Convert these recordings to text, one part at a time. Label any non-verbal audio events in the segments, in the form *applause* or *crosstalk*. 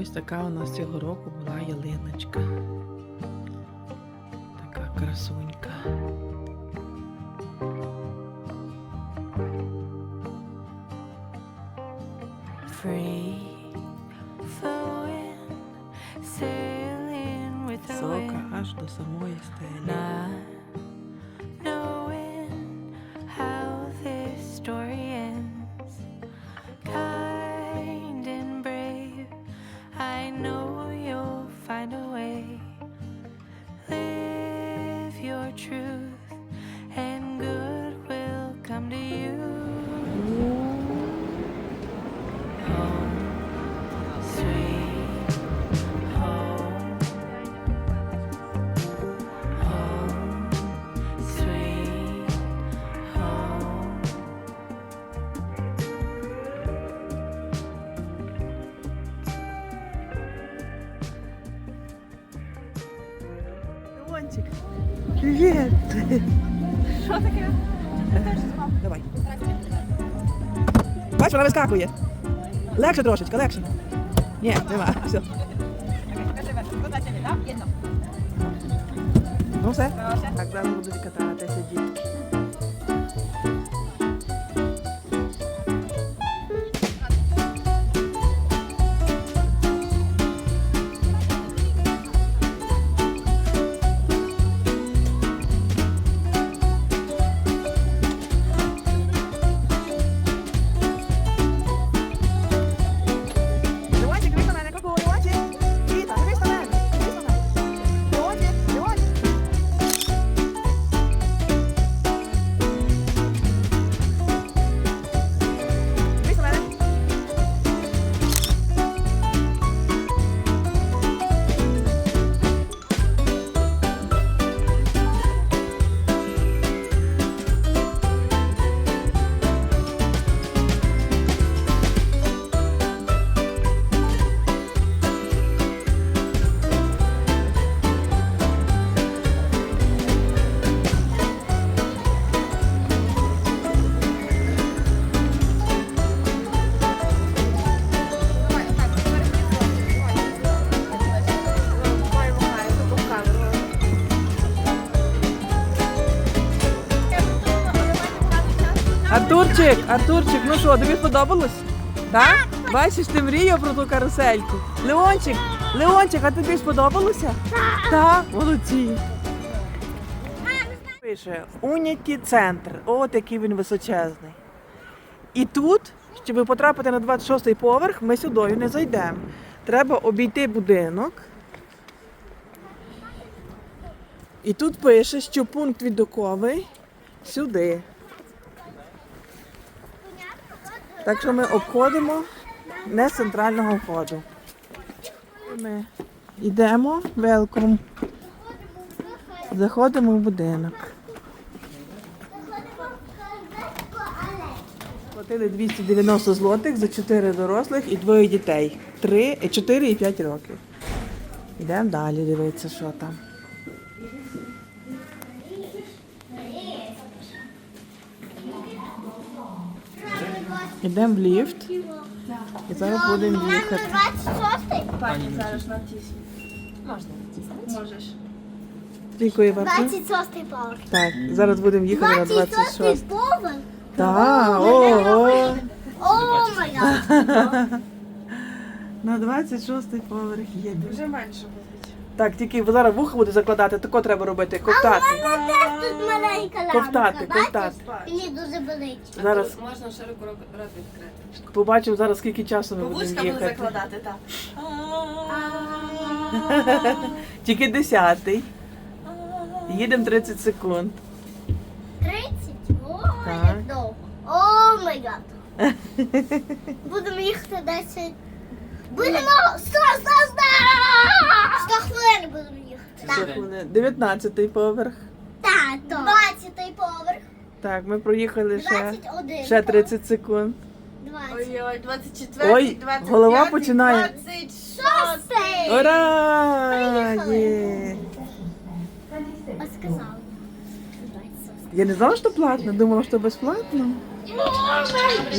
Ось така у нас цього року була ялиночка. Така красунька. Free flowing, sailing with the Висока аж до самої стелі. true. Давай. Бач, вона вискакує. Легше трошечки, легше. Ні, нема. Все. Покажи верх. Куди тебе, так? Єдно. Ну все. Хороше. Так, зараз будуть кататися дітки. Артурчик, Артурчик, ну що, тобі сподобалось? Так? Бачиш, ти мріяв про ту карусельку. Леончик, Леончик, а тобі сподобалося? Так. Молодці. Пише Уніті центр. От який він височезний. І тут, щоб потрапити на 26-й поверх, ми сюди не зайдемо. Треба обійти будинок. І тут пише, що пункт відоковий сюди. Так що ми обходимо не центрального входу. Ми йдемо, велком. Заходимо в будинок. Платили 290 злотих за 4 дорослих і двоє дітей. 3, 4 і 5 років. Йдемо далі дивитися, що там. Йдемо в ліфт. І зараз будемо їхати. Пані зараз натисни. Можна натиснути? Можеш. Якої варто? 26 поверх. Так, зараз будемо їхати на 26 26. поверх? Так, ого. О май гад. На 26 поверх їдемо. Вже менше буде. Так, тільки зараз вуха буде закладати, тако треба робити, ковтати. Теж тут маленька лямка. Ковтати, бачиш? ковтати. Мені дуже болить. Зараз Можна широко рот відкрити. побачимо зараз, скільки часу ми будемо Вушка буде їхати. закладати, так. *laughs* Тільки 10. Їдемо 30 секунд. 30? О, Так. як довго. О май гад. *laughs* Будемо їхати 10. Будемо 100, 100, 100! 100 хвилин будемо їхати. Так, Секунди. 19 поверх. так. 20 поверх. Так, ми проїхали ще, 21. ще 30 секунд. 20. Ой-ой, 24, Ой, 25, голова починає. 26. Ура! Приїхали. Є! А сказав. Я не знала, що платно, думала, що безплатно.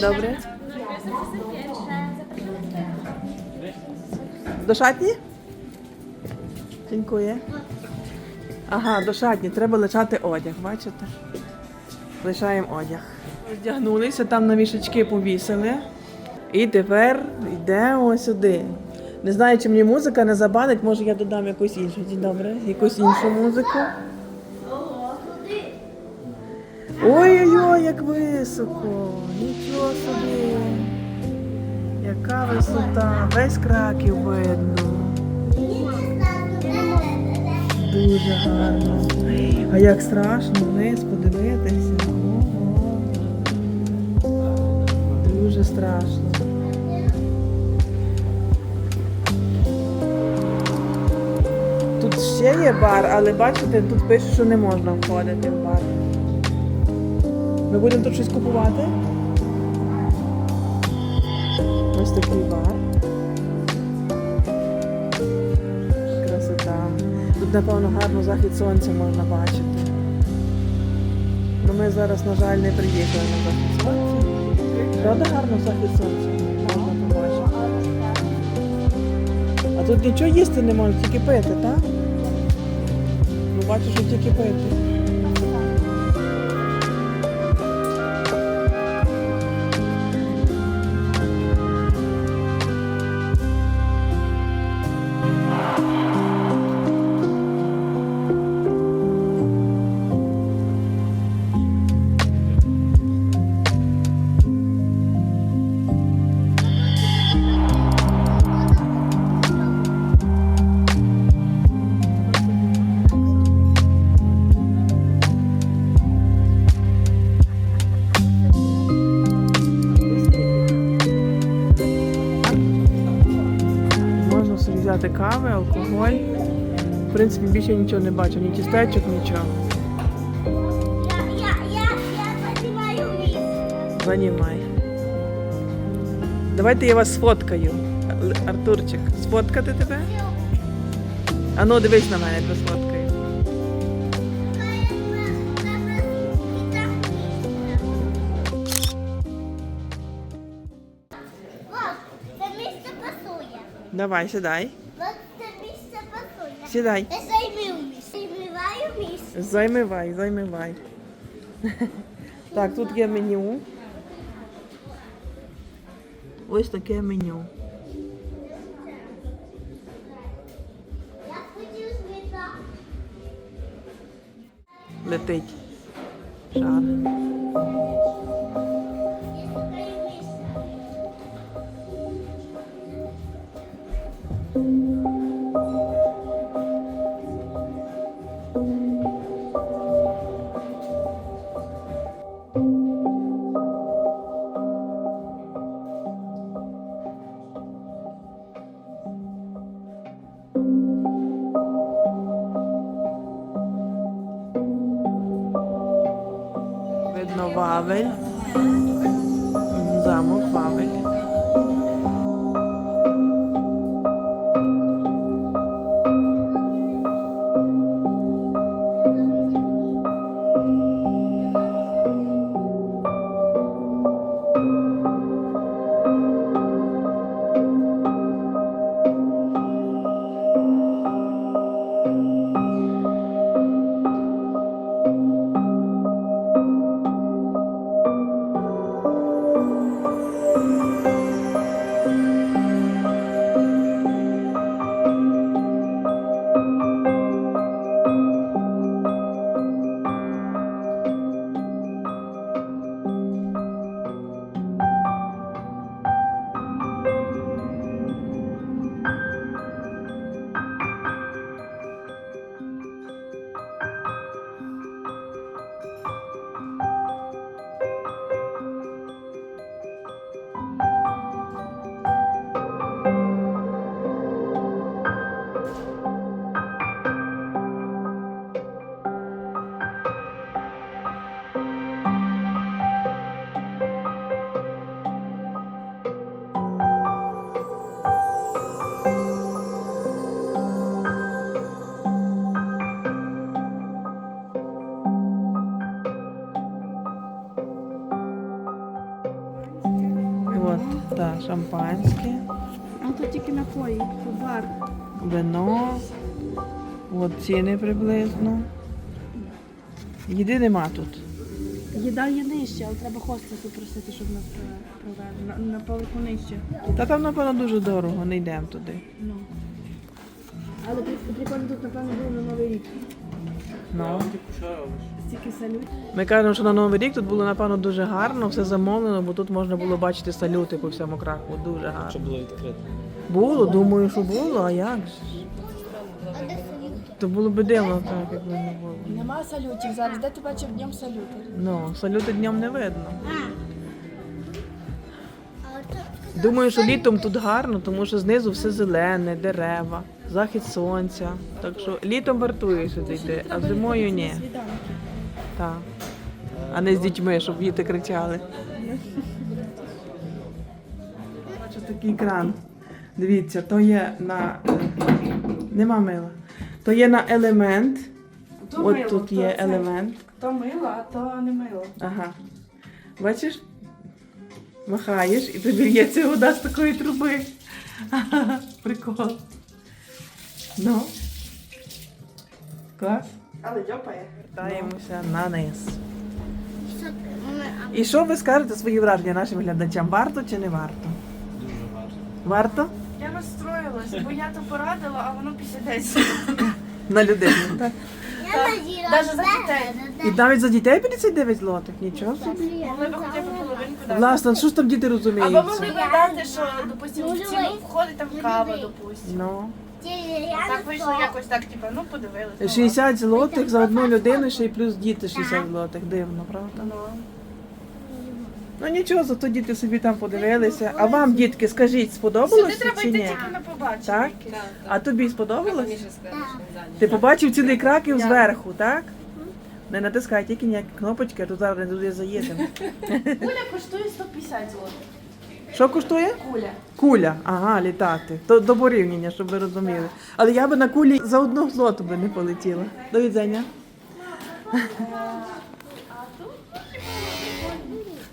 Добре. До шатні? Дякую. Ага, до шатні. Треба лишати одяг, бачите? Лишаємо одяг. Роздягнулися, там на вішечки повісили. І тепер йдемо сюди. Не знаю, чи мені музика не забанить, може я додам якусь іншу. Добре, якусь іншу музику. Ой-ой-ой, як високо! Нічого собі! Яка висота! Весь краків видно. Дуже гарно. А як страшно вниз подивитися. Ого. Дуже страшно. Тут ще є бар, але бачите, тут пише, що не можна входити в бар. Ми будемо тут щось купувати. Ось такий бар. Красота. Тут, напевно, гарно захід сонця можна бачити. Ну ми зараз, на жаль, не приїхали на захід сонця. Правда гарно захід сонця можна побачити. А тут нічого їсти не можна, тільки пити, так? Ну бачу, що тільки пити. Можна кави, алкоголь. В принципі, більше нічого не бачу, ні тістечок, нічого. Я, я, я, я. Занімай. Давайте я вас сфоткаю. Артурчик, сфоткати тебе? Ану, дивись на мене, тебе сфоткаю. Давай, сідай. Сідай. Я займаю місце. Займаю місце. Займивай, займивай. Так, тут є меню. Ось таке меню. Я хотів звідти. Летить. Шар. Видно так, шампанське. Ну, то тільки напої, бар. Вино. От ціни приблизно. Їди нема тут. Їда є нижче, але треба хостесу просити, щоб нас провели. На, на поверху нижче. Та там, напевно, дуже дорого, не йдемо туди. Ну. Але при- прикольно тут, напевно, було на Новий рік. Ну. Стільки салют. Ми кажемо, що на Новий рік тут було, напевно, дуже гарно, все замовлено, бо тут можна було бачити салюти по всьому краку. Дуже гарно. Щоб було відкрито. Було, думаю, що було, а як ж? То було б дивно так, якби не було. Нема салютів зараз. Де ти бачив днем салюти? Ну, салюти днем не видно. Думаю, що літом тут гарно, тому що знизу все зелене, дерева, захід сонця. Так що літом вартує сюди йти, а зимою ні. Так. А не з дітьми, щоб діти кричали. Бачу такий кран. Дивіться, то є на. Нема мила. То є на елемент. То От мило, тут то є це. елемент. То мило, а то не мило. Ага. Бачиш? Махаєш і тобі лється вода з такої труби. *laughs* Прикол. Ну. Клас. Але дьопає. Вертаємося на низ. а І що ви скажете свої враження нашим глядачам? Варто чи не варто? Дуже важко. Варто? Я розстроїлась, бо я то порадила, а воно після 10. На людину. Так. Я наділа. За дітей. І навіть за дітей 59 злотих, нічого собі. Могли б хоча б половинку дати. Власне, що ж там діти Або розуміють? могли б дати, що, допустимо, в Ну, ціну входить там кава, допустимо. Ну, Так вийшло якось так, типу, ну подивилися. 60 злотих за одну людину, ще й плюс діти 60 злотих. Дивно, правда? Ну, Ну нічого, зато діти собі там подивилися. А вам, дітки, скажіть, Сюди сподобалося треба чи йти ні? тільки на побачення. Так? А тобі сподобалось? Ти побачив цілий краків зверху, так? Не натискай тільки ніякі кнопочки, а то зараз не туди заїдемо. *laughs* Куля коштує 150 злотих. Що коштує? Куля. Куля, ага, літати. То до порівняння, щоб ви розуміли. Але я би на кулі за одну злоту би не полетіла. До відзення.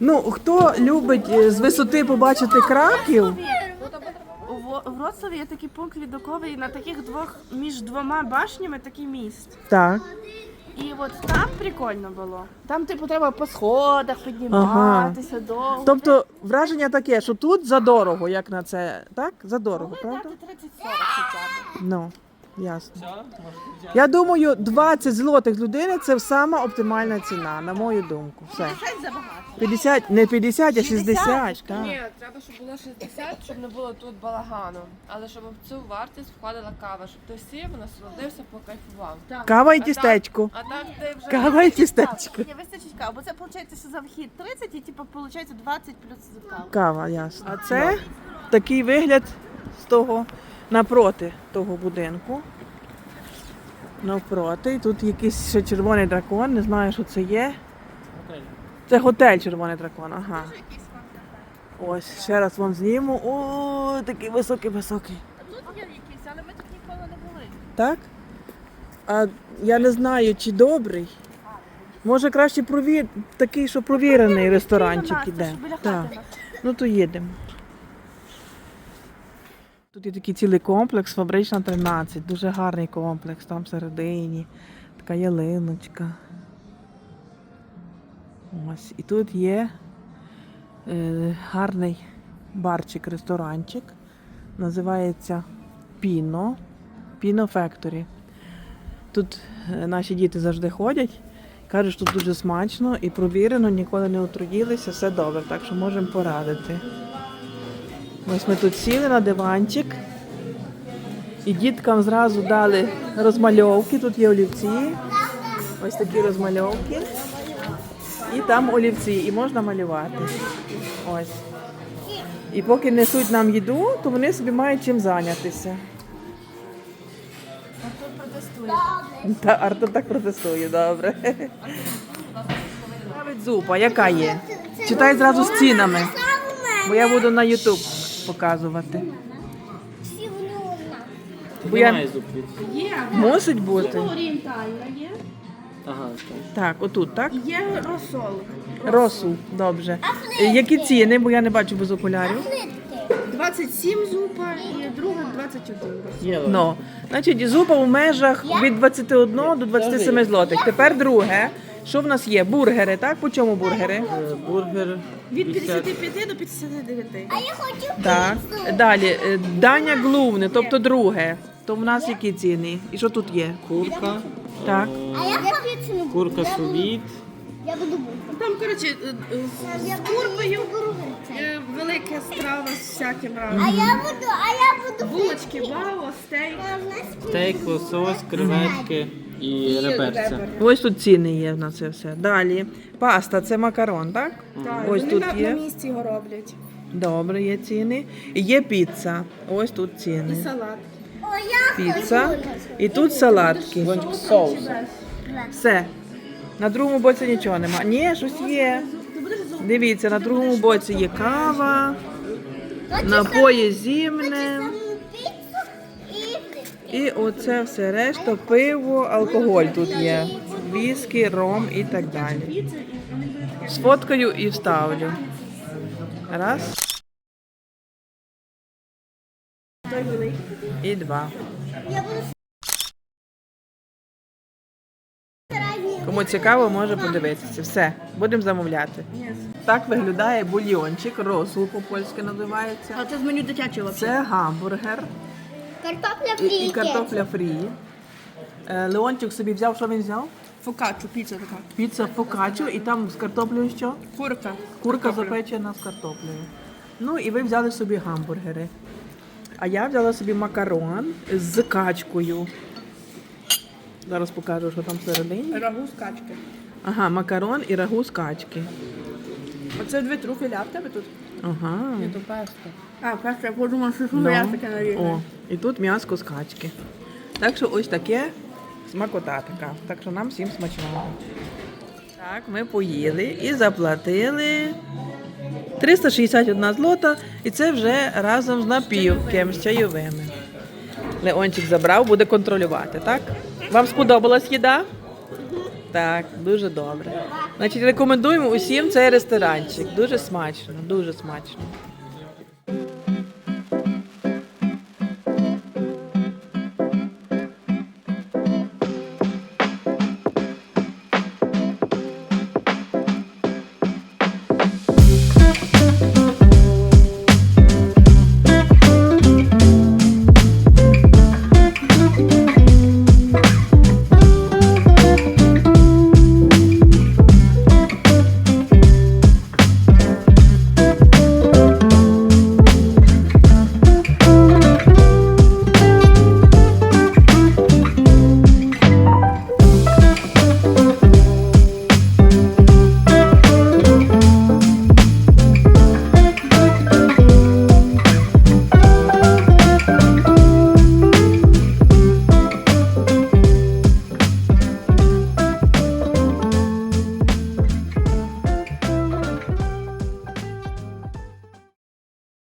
Ну, хто любить е, з висоти побачити краків, У Вроцлаві є такий пункт відоковий на таких двох між двома башнями такий міст. так. І от там прикольно було. Там, типу, треба по сходах підніматися довго. Тобто враження таке, що тут задорого, як на це, так? Задорого, Могли правда? дати 30-40 хоча б. Ну, ясно. Я думаю, 20 злотих людини це сама оптимальна ціна, на мою думку. Все. 50 забагато. 50, не 50, а 60, так. Ні, треба, щоб було 60, щоб не було тут балагану. Але щоб в цю вартість входила кава, щоб ти сів, насолодився, покайфував. Кава і А так- тістечко. А так ти вже Кава і тістечко. Ні, вистачить каву, бо це виходить, що за вхід 30 і типу, виходить 20 плюс за каву. Кава, ясно. А це такий вигляд з того напроти того будинку. Навпроти. І тут якийсь ще червоний дракон, не знаю, що це є. Готель. Це готель червоний дракон, ага. Ось, ще раз вам зніму. О, такий високий, високий. Тут є якісь, але ми тут ніколи не були. Так? А я не знаю, чи добрий. Може краще провір... такий, що провірений ресторанчик Біля іде. Так. Ну то їдемо. Тут є такий цілий комплекс, фабрична 13. Дуже гарний комплекс. Там всередині. Така ялиночка. Ось. І тут є е, гарний барчик, ресторанчик. Називається Піно. Піно Factory. Тут е, наші діти завжди ходять. Кажуть, що тут дуже смачно і провірено, ніколи не отруїлися, все добре, так що можемо порадити. Ось ми тут сіли на диванчик. І діткам зразу дали розмальовки. Тут є олівці. Ось такі розмальовки. І там олівці, і можна малювати. Ось. І поки несуть нам їду, то вони собі мають чим зайнятися. Та Артур так протестує, добре. Навіть зупа, яка є? Читай зразу з цінами, бо я буду на Ютуб показувати. Всі вони одна. Бо я- Немає зубів. Є. Мусить бути. Орієнтальна є. Ага, так. Так, отут, так? Є розсол. Росу, добре. Е, Які ціни, бо я не бачу без окулярів. Плитки. 2 27 зупа і друга 21. Є Ну, значить, зупа в межах від 21 до 27 злотих. Тепер друге. Що в нас є? Бургери, так? По чому бургери? Е, бургер. Від 50. 55 до 59. А я хочу Так. піцу. Далі, е, дання глувне, тобто друге. То в нас які ціни? І що тут є? Курка. Так. е, А я не. Курка сувіт. Я буду бути. Там, коротше, е, е, з куркою, е, велика страва з всяким разом. А я буду, а я буду Булочки, вау, стейк. Стейк, лосось, креветки і реберця. ребер. Ось тут ціни є на це все. Далі. Паста це макарон, так? Так, Ось вони тут на, є. на місці його роблять. Добре, є ціни. І є піца. Ось тут І ціни. салат. О, я Піца. хочу. І тут салатки. Соус. Все. На другому боці нічого нема. Ні, щось є. Дивіться, на другому боці є кава, напої зімне. І оце все решта, пиво, алкоголь тут є. Віскі, ром і так далі. Сфоткаю і вставлю. Раз. І два. Кому цікаво, може подивитися. Все, будемо замовляти. Так виглядає бульйончик, росул по-польськи називається. А це з меню дитячого. Це гамбургер Картопля і, фрі. і картопля фрі. Е, Леончик собі взяв, що він взяв? Фокачу, піца така. Піца фокаччо і там з картоплею що? Курка. Курка запечена з картоплею. Ну і ви взяли собі гамбургери. А я взяла собі макарон з качкою. Зараз покажу, що там всередині. Рагу з качки. Ага, макарон і рагу з качки. Оце дві труфеля в тебе тут. Ага. То песто. А, перше, я подумала, що Ну, я таке нарізне. О, і тут м'яско з качки. Так що ось таке смакота така. Так що нам всім смачного. Так, ми поїли і заплатили 361 злота, і це вже разом з напівкем, з чайовими. Леончик забрав, буде контролювати, так? Вам сподобалась їда? Так, дуже добре. Значить, рекомендуємо усім цей ресторанчик. Дуже смачно, дуже смачно.